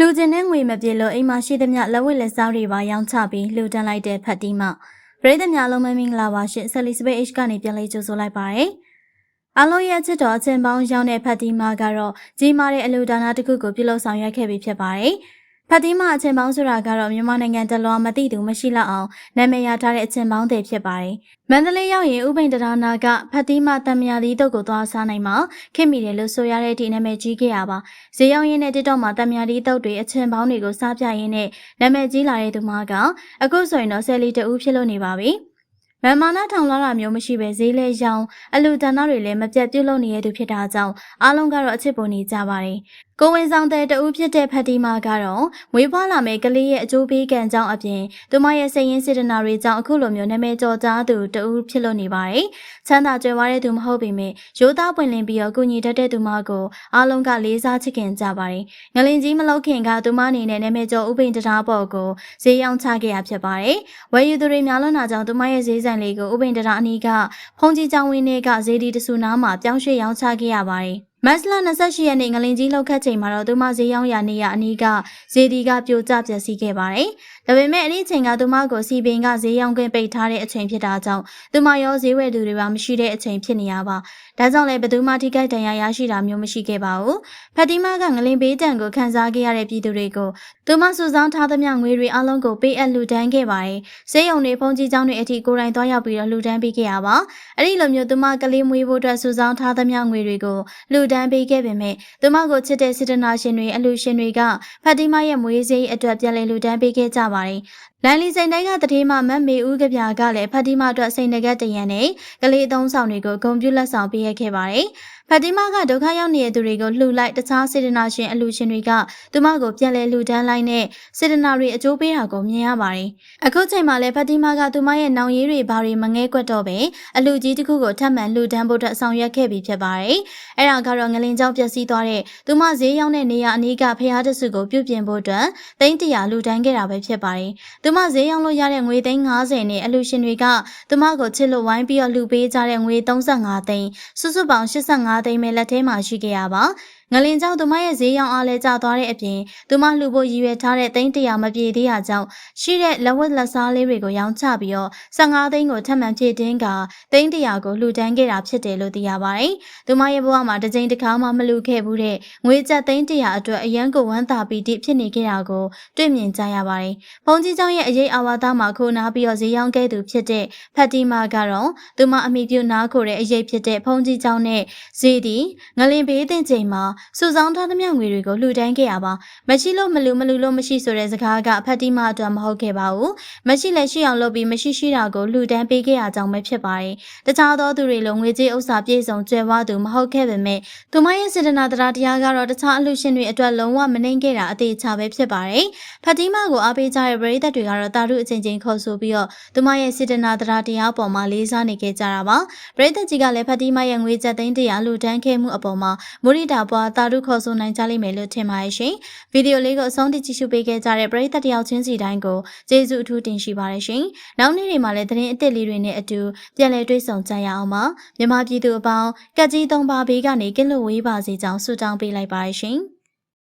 လူကျင်တဲ့ငွေမပြေလို့အိမ်မှာရှိသမျှလက်ဝတ်လက်စားတွေပါရောင်းချပြီးလှူဒန်းလိုက်တဲ့ဖတ်တီမပရိသတ်များလုံးမမင်္ဂလာပါရှင်ဆယ်လီစပိတ် H ကနေပြန်လေးကြိုဆိုလိုက်ပါရယ်အလုံးရဲ့ချစ်တော်အချင်းပေါင်းရောင်းတဲ့ဖတ်တီမကတော့ကြီးမားတဲ့အလူဒါနာတစ်ခုကိုပြုလုပ်ဆောင်ရွက်ခဲ့ပြီးဖြစ်ပါတယ် ဖတ်တီမအချင်းပေါင်းဆိုတာကတော့မြန်မာနိုင်ငံတလွှာမသိသူမရှိလောက်အောင်နာမည်ရထားတဲ့အချင်းပေါင်းတွေဖြစ်ပါတယ်မန္တလေးရောက်ရင်ဥပိန်တရာနာကဖတ်တီမတံမြာသီးတုတ်ကိုသွားစားနိုင်မှာခင်မိတယ်လို့ဆိုရတဲ့ဒီနာမည်ကြီးခဲ့ရပါဈေးရောက်ရင်းနဲ့တစ်တော့မှာတံမြာသီးတုတ်တွေအချင်းပေါင်းတွေကိုစားပြရင်းနဲ့နာမည်ကြီးလာတဲ့သူမကအခုဆိုရင်တော့ဆယ်လီတူဖြစ်လို့နေပါပြီမမနာထောင်လာတာမျိုးမရှိပဲဈေးလဲရောင်းအလူတန်သားတွေလည်းမပြတ်ပြုတ်လို့နေတဲ့သူဖြစ်တာကြောင့်အားလုံးကတော့အချစ်ပုံနေကြပါတယ်။ ကိုဝင်ဆောင်တဲ့တဦးဖြစ်တဲ့ဖတ်တီမာကတော့မွေးဖွားလာမယ့်ကလေးရဲ့အကျိုးပေးကံကြောင့်အပြင်သူမရဲ့စိတ်ရင်းစေတနာတွေကြောင့်အခုလိုမျိုးနာမည်ကျော်ကြားသူတဦးဖြစ်လို့နေပါတယ်။ချမ်းသာကြွယ်ဝတဲ့သူမဟုတ်ပေမဲ့ရိုးသားပွင့်လင်းပြီးတော့ကုညီတတ်တဲ့သူမကိုအားလုံးကလေးစားချစ်ခင်ကြပါတယ်။ငလင်ကြီးမလောက်ခင်ကသူမအနေနဲ့နာမည်ကျော်ဥပိန်တရားပေါ်ကိုဈေးရောင်းချခဲ့ရဖြစ်ပါတယ်။ဝယ်ယူသူတွေများလွန်းတာကြောင့်သူမရဲ့ဈေးဆိုင်လေးကိုဥပိန်တရားအနီးကဖုန်ကြီးကျောင်းဝင်းတွေကဈေးဒီတဆူနားမှာပြောင်းရွှေ့ရောင်းချခဲ့ရပါတယ်။ မတ်လ28ရက်နေ့ငလင်ကြီးလောက်ခတ်ချိန်မှာတော့သူမဈေးရောင်းရာနေရအနီးကဈေးဒီကပြိုကျပျက်စီးခဲ့ပါတယ်။ဒါပေမဲ့အဲ့ဒီအချိန်ကသူမကိုစီပင်ကဈေးရောင်းခွင့်ပိတ်ထားတဲ့အချိန်ဖြစ်တာကြောင့်သူမရောဈေးဝယ်သူတွေပါမရှိတဲ့အချိန်ဖြစ်နေရပါ။ဒါကြောင့်လည်းဘသူမှထိခိုက်ဒဏ်ရာရရှိတာမျိုးမရှိခဲ့ပါဘူး။ဖတ်တီမာကငလင်ဘေးတံကိုခန်းစားခဲ့ရတဲ့ပြည်သူတွေကိုသူမစုဆောင်းထားသမျှငွေတွေအလုံးကိုပေးအပ်လှူဒန်းခဲ့ပါတယ်။ဈေးရုံတွေဖုန်ကြီးကျောင်းတွေအထိကိုယ်တိုင်သွားရောက်ပြီးတော့လှူဒန်းပေးခဲ့ရပါ။အဲ့ဒီလိုမျိုးသူမကလေးမွေးဖို့အတွက်စုဆောင်းထားသမျှငွေတွေကိုလှူဒန်းပေးခဲ့ပေမဲ့သူမကိုချစ်တဲ့စေတနာရှင်တွေအလှရှင်တွေကဖတ်တီမာရဲ့မွေးစေးအတွက်ပြန်လည်လှူဒန်းပေးခဲ့ကြပါတယ်။လန်လီစိန်တိုင်းကတတိမမတ်မေဦးကပြာကလည်းဖတ်တီမာအတွက်စိန်တကက်တရံနဲ့ကလေးအသုံးဆောင်တွေကိုဂုံပြူလက်ဆောင်ပေးရခဲ့ပါတယ်။ဖတ်တီမာကဒုက္ခရောက်နေတဲ့သူတွေကိုလှူလိုက်တခြားစေတနာရှင်အလှရှင်တွေကသူမကိုပြန်လည်လှူဒန်းလိုက်နဲ့စေတနာတွေအကျိုးပေးတာကိုမြင်ရပါတယ်။အခုချိန်မှာလည်းဖတ်တီမာကသူမရဲ့နောင်ရည်တွေဘာတွေမငဲကွက်တော့ပဲအလှကြီးတစ်ခုကိုထပ်မံလှူဒန်းဖို့အတွက်ဆောင်ရွက်ခဲ့ပြီးဖြစ်ပါတယ်။အဲ့ဒါကတော့ငလင်ကြောင့်ပျက်စီးသွားတဲ့သူမဈေးရောက်တဲ့နေရာအနီးကဖျားတဆူကိုပြုပြင်ဖို့အတွက်သိန်းတရာလှူဒန်းခဲ့တာပဲဖြစ်ပါတယ်။သူမဈေးရောက်လို့ရတဲ့ငွေသိန်း90နဲ့အလူရှင်တွေကသူမကိုချစ်လို့ဝိုင်းပြီးတော့လှူပေးကြတဲ့ငွေ35သိန်းစုစုပေါင်း85သိန်းပဲလက်ထဲမှာရှိခဲ့ရပါငလင်ကြောင့်သူမရဲ့ဈေးရောင်းအားလဲကျသွားတဲ့အပြင်သူမလှူဖို့ရည်ရွယ်ထားတဲ့သိန်း100မပြေသေးတာကြောင့်ရှိတဲ့လက်ဝတ်လက်စားလေးတွေကိုရောင်းချပြီးတော့15သိန်းကိုထပ်မံဖြည့်တင်းကသိန်း100ကိုလှူဒန်းခဲ့တာဖြစ်တယ်လို့သိရပါတယ်။သူမရဲ့ဘဝမှာတစ်ကြိမ်တစ်ခါမှမလှူခဲ့ဘူးတဲ့ငွေကျပ်သိန်း100အတွက်အရန်ကိုဝမ်းသာပီတိဖြစ်နေခဲ့တာကိုတွေ့မြင်ကြရပါတယ်။ဘုံကြီးကျောင်းရဲ့အရေးအဝါဒမှာခိုးနားပြီးတော့ဈေးရောင်းခဲ့သူဖြစ်တဲ့ဖတ်တီမာကတော့သူမအမိပြုနားခိုတဲ့အရေးဖြစ်တဲ့ဖုန်ကြီးကျောင်းနဲ့ဈေးဒီငလင်ဘေးတင်ချိန်မှာစုဆောင်းထားသမျှငွေတွေကိုလှူဒန်းခဲ့ရပါမရှိလို့မလူမလူလို့မရှိဆိုတဲ့စကားကဖတ်တီမာအတွက်မဟုတ်ခဲ့ပါဘူးမရှိလည်းရှိအောင်လုပ်ပြီးမရှိရှိတာကိုလှူဒန်းပေးခဲ့ရကြောင်းပဲဖြစ်ပါတယ်တခြားသောသူတွေလိုငွေကြေးဥစ္စာပြည့်စုံကျွယ်ဝသူမဟုတ်ခဲ့ပေမဲ့သူမရဲ့စေတနာတရားတရားကတော့တခြားအလှရှင်တွေအတွက်လုံးဝမနှိမ့်ခဲ့တာအသေးချာပဲဖြစ်ပါတယ်ဖတ်တီမာကိုအားပေးကြတဲ့ပရိသတ်တွေကတော့တာရုအချင်းချင်းခေါ်ဆိုပြီးတော့သူမရဲ့စေတနာတရားတရားပေါ်မှာလေးစားနေခဲ့ကြတာပါပရိသတ်ကြီးကလည်းဖတ်တီမရဲ့ငွေကျပ်သိန်းတရာလှူဒန်းခဲ့မှုအပေါ်မှာမုရိတာပွားတာရုခေါ်ဆိုနိုင်ကြလိမ့်မယ်လို့ထင်ပါတယ်ရှင်။ဗီဒီယိုလေးကိုအဆုံးထိကြည့်ရှုပေးခဲ့ကြတဲ့ပရိသတ်တယောက်ချင်းစီတိုင်းကိုကျေးဇူးအထူးတင်ရှိပါတယ်ရှင်။နောက်နေ့တွေမှာလည်းသတင်းအသစ်လေးတွေနဲ့အတူပြန်လည်တွေ့ဆုံကြရအောင်ပါ။မြန်မာပြည်သူအပေါင်းကက်ကြီးသုံးပါးဘေးကနေကင်းလွတ်ဝေးပါစေကြောင်းဆုတောင်းပေးလိုက်ပါတယ်ရှင်။